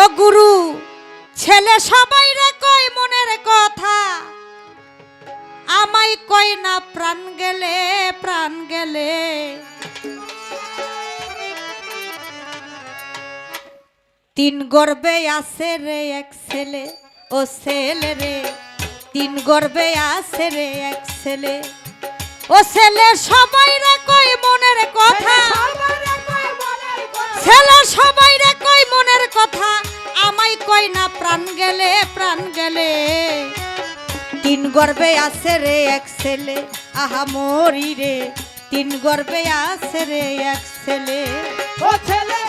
ও গুরু, ছেলে সবাই রে কই মনের কথা। আমায় কই না, প্রাণ গেলে প্রাণ গেলে। তিন গর্বে আছে রে এক ছেলে, ও ছেলে রে। তিন গর্বে আছে রে এক ছেলে, ও ছেলে সবাই রে কই মনের কথা। ছেলে সবাই রে কই মনের কথা, আমায় কই না, প্রাণ গেলে প্রাণ গেলে। তিন গর্বে আছে রে এক ছেলে, আহা মরি রে তিন গর্বে আছে রে এক ছেলে। ও ছেলে!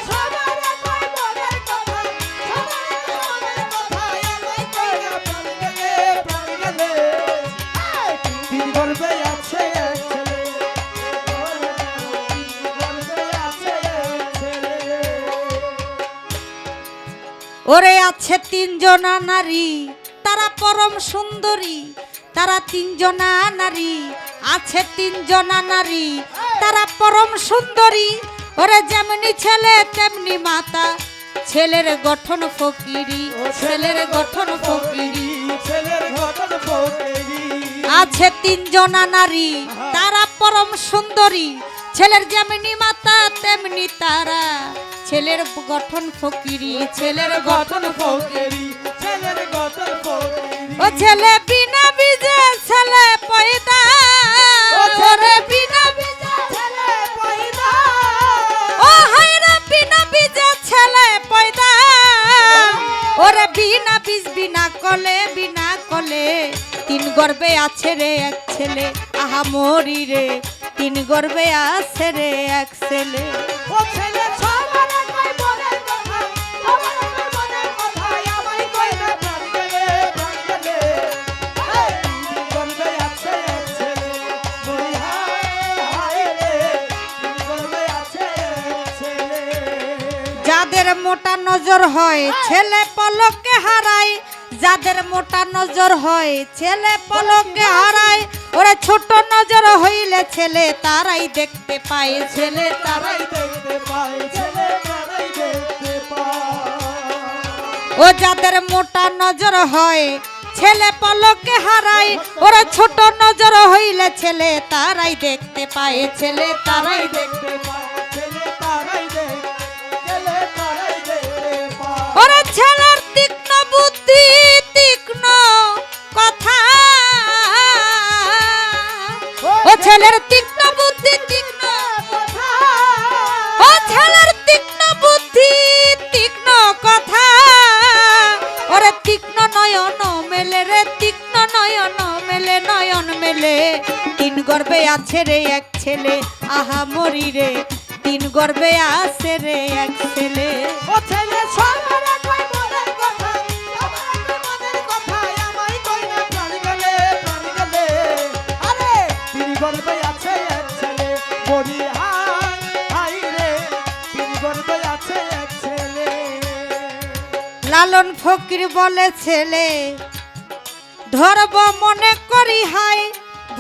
ওরে আছে তিনজনা নারী, তারা পরম সুন্দরী। তারা তিনজনা নারী, আছে তিনজনা নারী, তারা পরম সুন্দরী। ওরে যেমনি ছেলে, তেমনি মাতা। ছেলের গঠন ফকিরি, ছেলের গঠন ফকিরি। ছেলের ঘটন ফকিরি আছে তিনজনা নারী, তারা পরম সুন্দরী। ছেলের যেমনি মাতা, তেমনি তারা। ছেলের গঠন ফকিরি ছেলের গঠন ফকিরি ছেলের ঘটন ফকিরি। ও ছেলে বিনা বীজে ছেলে পয়দা। ও ছেলে বিনা বীজে ছেলে পয়দা। ও হায়রে বিনা বীজে ছেলে পয়দা। ওরে বিনা বীজ বিনা কলে বিনা কলে তিন গর্বে আছে রে এক ছেলে। আহা মরি রে তিন গর্বে আছে রে এক ছেলে। ও ছেলে যাদের মোটা নজর হয়, ছেলে পলকে হারায়। যাদের মোটা নজর হয়, ছেলে পলকে হারায়। ওরা ছোট নজর হইলে ছেলে তারাই দেখতে পায়, ছেলে তারাই দেখতে পায়, ছেলে তারাই দেখতে পায়। ও যাদের মোটা নজর হয়, ছেলে পলকে হারায়। ওরা ছোট নজর হইলে ছেলে তারাই দেখতে পায়, ছেলে তারাই দেখতে পায়। নয়ন মেলে নয়ন মেলে। তিন গর্বে আছে রে এক ছেলে আহা মরি রে। তিন গর্বে আছে রে এক ছেলে। ও ছেলে লালন ফকির বলে ছেলে ধরব মনে করি হাই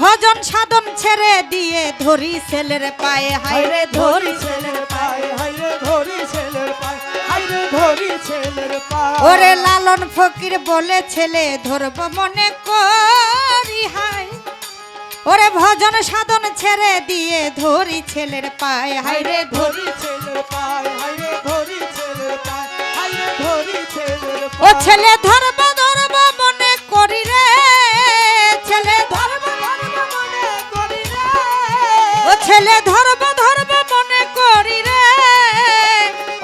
ভজন সাধন ছেড়ে দিয়ে ধরি ছেলের পায়ে। হাই রে ধরি ছেলের পায় হাই রে ধরি ছেলের পায় হাই রে ধরি ছেলের পায়। ওরে লালন ফকির বলে ছেলে ধরব মনে করি হাই ওরে ভজন সাধন ছেড়ে দিয়ে ধরি ছেলের পায়ে। হাই রে ধরি ছেলের পায় হাই রে ধরি ছেলের পায় হাই রে ধরি ছেলের ও ছেলে ধরব ছেলে ধরব ধরব মনে করি রে।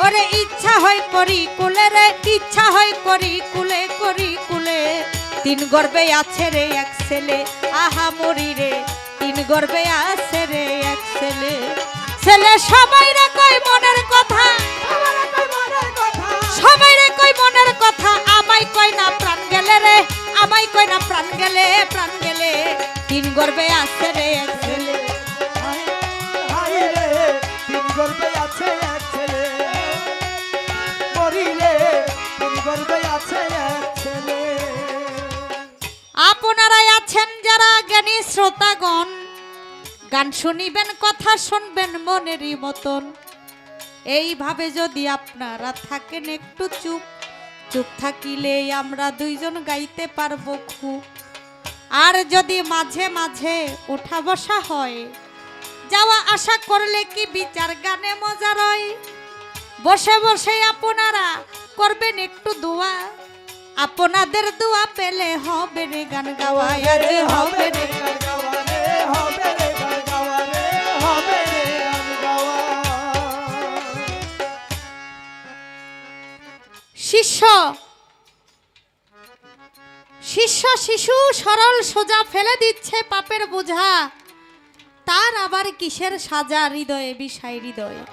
ওরে ইচ্ছা হয় করি কুলে রে, ইচ্ছা হয় করি কুলে করি কুলে। তিন গর্বে আছে রে এক ছেলে, আহা মরি রে। তিন গর্বে আছে রে এক ছেলে। ছেলে সবাই রে কই মনের কথা। সবাই রে কই মনের কথা। আমায় কই না প্রাণ গেলে রে। আমায় কই না প্রাণ গেলে প্রাণ গেলে। তিন গর্বে আছে রে এক ছেলে। আপনারাই আছেন যারা জ্ঞানী শ্রোতাগণ। গান শুনিবেন, কথা শুনবেন মনেরই মতন। এইভাবে যদি আপনারা থাকেন একটু চুপ চুপ থাকিলে আমরা দুইজন গাইতে পারব খুব। আর যদি মাঝে মাঝে ওঠা বসা হয়, যাওয়া আশা করলে কি বিচার গানে মজা রয়? বসে বসে আপনারা করবেন একটু দোয়া। আপনাদের দোয়া পেলে হবে রে গান গাওয়া হবে রে। শিষ্য শিষ্য শিশু সরল সোজা ফেলে দিচ্ছে পাপের বোঝা। তার আবার কিসের সাজা? হৃদয়ে বিষাই হৃদয়ে।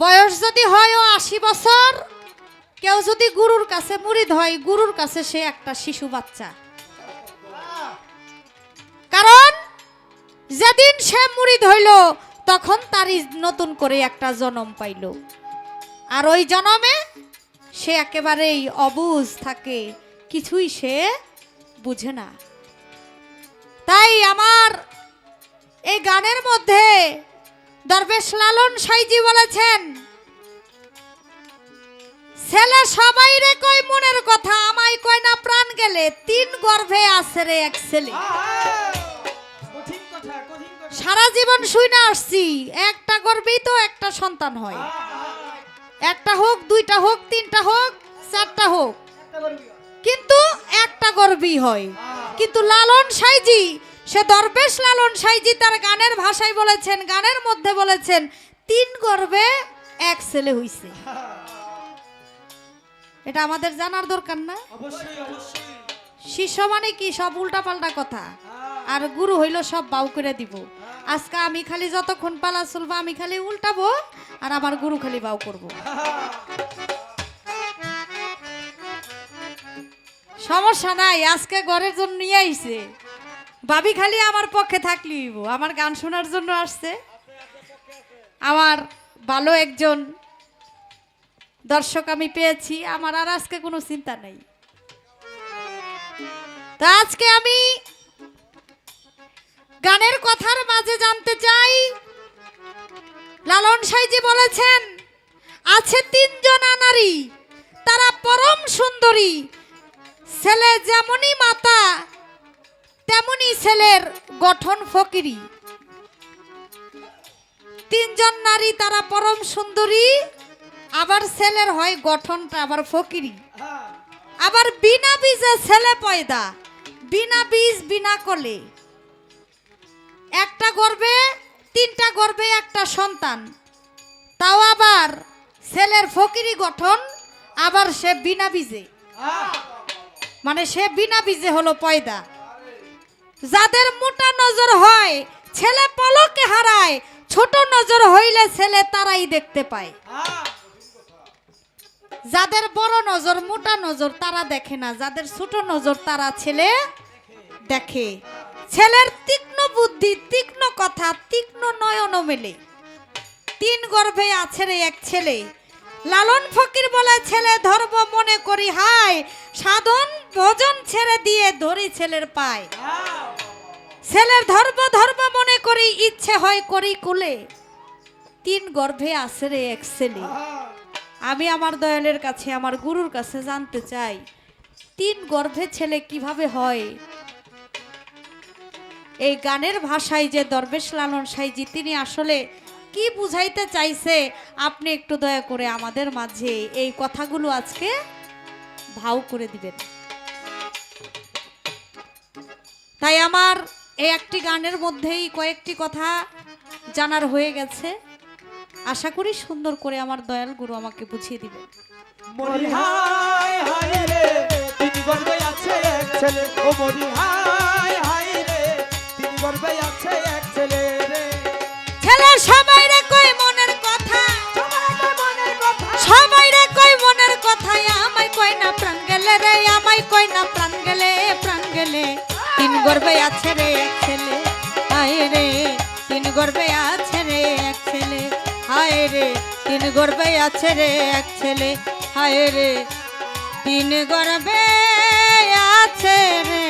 বয়স যদি হয় ও আশি বছর, কেউ যদি গুরুর কাছে মুড়িদ হয়, গুরুর কাছে সে একটা শিশু বাচ্চা। কারণ, যেদিন সে মুড়িদ হইল, তখন তারই নতুন করে একটা জনম পাইল। আর ওই জনমে সে একেবারেই অবুজ থাকে, কিছুই সে বুঝে না। তাই আমার এই গানের মধ্যে দরবেশ লালন সাইজি বলেছেন ছেলে সবাই রে কই মনের কথা আমায় কয় না প্রাণ গেলে তিন গর্ভে আছে রে এক ছেলে। কঠিন কথা। সারা জীবন শুই না আসছি একটা গর্বেই তো একটা সন্তান হয়। একটা হোক দুইটা হোক তিনটা হোক চারটা হোক। কিন্তু একটা গর্বই হয়। কিন্তু লালন সাইজি সে দরবেশ লালন সাইজি তার গানের ভাষায় বলেছেন গানের মধ্যে বলেছেন তিন গর্বে এক ছেলে হইছে। এটা আমাদের জানার দরকার না। শিষ্য মানে কি? সব উল্টাপাল্টা কথা। আর গুরু হইল সব বাউ করে দিব। আজকে আমি খালি যতক্ষণ পালা চলবো আমি খালি উল্টাবো আর আমার গুরু খালি বাউ করব। সমস্যা নাই আজকে ঘরের জন্য নিয়ে আইছে। ভাবি খালি আমার পক্ষে থাকলি। আমার গান শোনার জন্য আসছে। আমার ভালো একজন দর্শক আমি পেয়েছি। আমার আর আজকে কোনো চিন্তা নেই। তা আজকে আমি গানের কথার মাঝে জানতে চাই। লালন সাইজি বলেছেন, আছে তিনজন নারী তারা পরম সুন্দরী। ছেলে যেমনই মাতা তেমনি ছেলের গঠন ফকিরি তিনজন নারী, তারা পরম সুন্দরী, আবার ছেলের হয় গঠনটা আবার ফকিরি আবার বিনা বীজে ছেলে পয়দা, বিনা বীজ, বিনা কলে। একটা গর্বে, তিনটা গর্বে একটা সন্তান। তাও আবার ছেলের ফকিরি গঠন, আবার সে বিনা বীজে। মানে সে বিনা বীজে হলো পয়দা। যাদের মোটা নজর হয়, ছেলে পলকে হারায়, ছোট নজর হইলে ছেলে তারাই দেখতে পায়। যাদের বড় নজর, মোটা নজর তারা দেখে না, যাদের ছোট নজর তারা ছেলে দেখে। ছেলের তীক্ষ্ণ বুদ্ধি, তীক্ষ্ণ কথা, তীক্ষ্ণ নয়ন মেলে। তিন গর্ভে আছে রে এক ছেলে। লালন ফকির বলে, ছেলে ধর্ম মনে করি হায়, সাধন ভোজন ছেড়ে দিয়ে ধরি ছেলের পায়। ছেলের ধর্ম ধর্ম মনে করি, ইচ্ছে হয় করি কুলে। তিন গর্ভে আছে রে এক ছেলে। আমি আমার দয়ালের কাছে, আমার গুরুর কাছে জানতে চাই, তিন গর্ভে ছেলে কীভাবে হয়? এই গানের ভাষায় যে দরবেশ লালন সাইজি, তিনি আসলে কি বুঝাইতে চাইছে, আপনি একটু দয়া করে আমাদের মাঝে এই কথাগুলো আজকে ভাও করে দিবেন। তাই আমার এই একটি গানের মধ্যেই কয়েকটি কথা জানার হয়ে গেছে। আশা করি সুন্দর করে আমার দয়াল গুরু আমাকে বুঝিয়ে দিবে। মরি হায় হায় রে তিন গর্বে আছে এক ছেলে। ও মরি হায় হায় রে তিন গর্বে আছে এক ছেলে রে। ছেলে সবাই রে কই মনের কথা। সবাই রে কই মনের কথা। আমায় কই না প্রাণ গেলে রে আমায় কই না প্রাণ গেলে প্রাণ গেলে। তিন গর্বে আছে রে এক ছেলে। হায় রে, তিন গর্বে আছে রে এক ছেলে। হায় রে, তিন গর্বে আছে রে এক ছেলে। হায় রে, তিন গর্বে আছে রে